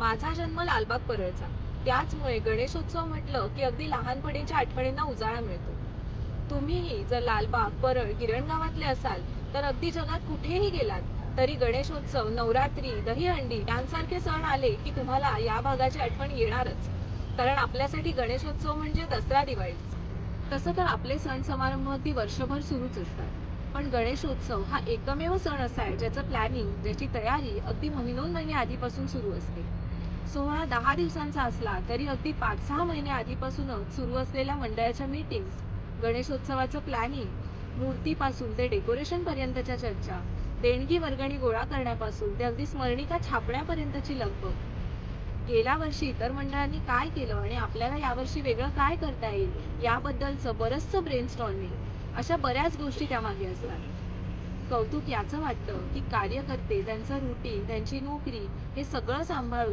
माझा जन्म लालबाग परळचा. त्याचमुळे गणेशोत्सव म्हटलं की अगदी लहानपणीच्या आठवणींना उजाळा मिळतो. तुम्हीही जर लालबाग परळ गिरणगावातले असाल तर अगदी जगात कुठेही गेलात तरी गणेशोत्सव नवरात्री दहीहंडी यांसारखे सण आले की तुम्हाला या भागाची आठवण येणारच. कारण आपल्यासाठी गणेशोत्सव म्हणजे दसरा दिवाळीच तसं तर आपले सण समारंभ अगदी वर्षभर सुरूच असतात. पण गणेशोत्सव हा एकमेव सण असा आहे ज्याचं प्लॅनिंग ज्याची तयारी अगदी महिनोन महिने आधीपासून सुरू असते. सोहळा दहा दिवसांचा असला तरी अगदी पाच सहा महिने आधीपासूनच सुरू असलेल्या मंडळाच्या मीटिंग्स गणेशोत्सवाचं प्लॅनिंग मूर्तीपासून ते डेकोरेशन पर्यंतच्या चर्चा देणगी वर्गणी गोळा करण्यापासून ते अगदी स्मरणिका छापण्यापर्यंतची लगबग. गेल्या वर्षी इतर मंडळांनी काय केलं आणि आपल्याला यावर्षी वेगळं काय करता येईल याबद्दलचं बरंचसं ब्रेनस्टॉर्मिंग अशा बऱ्याच गोष्टी त्यामागे असतात. कौतुक याचं वाटतं की कार्यकर्ते त्यांचं रुटीन त्यांची नोकरी हे सगळं सांभाळून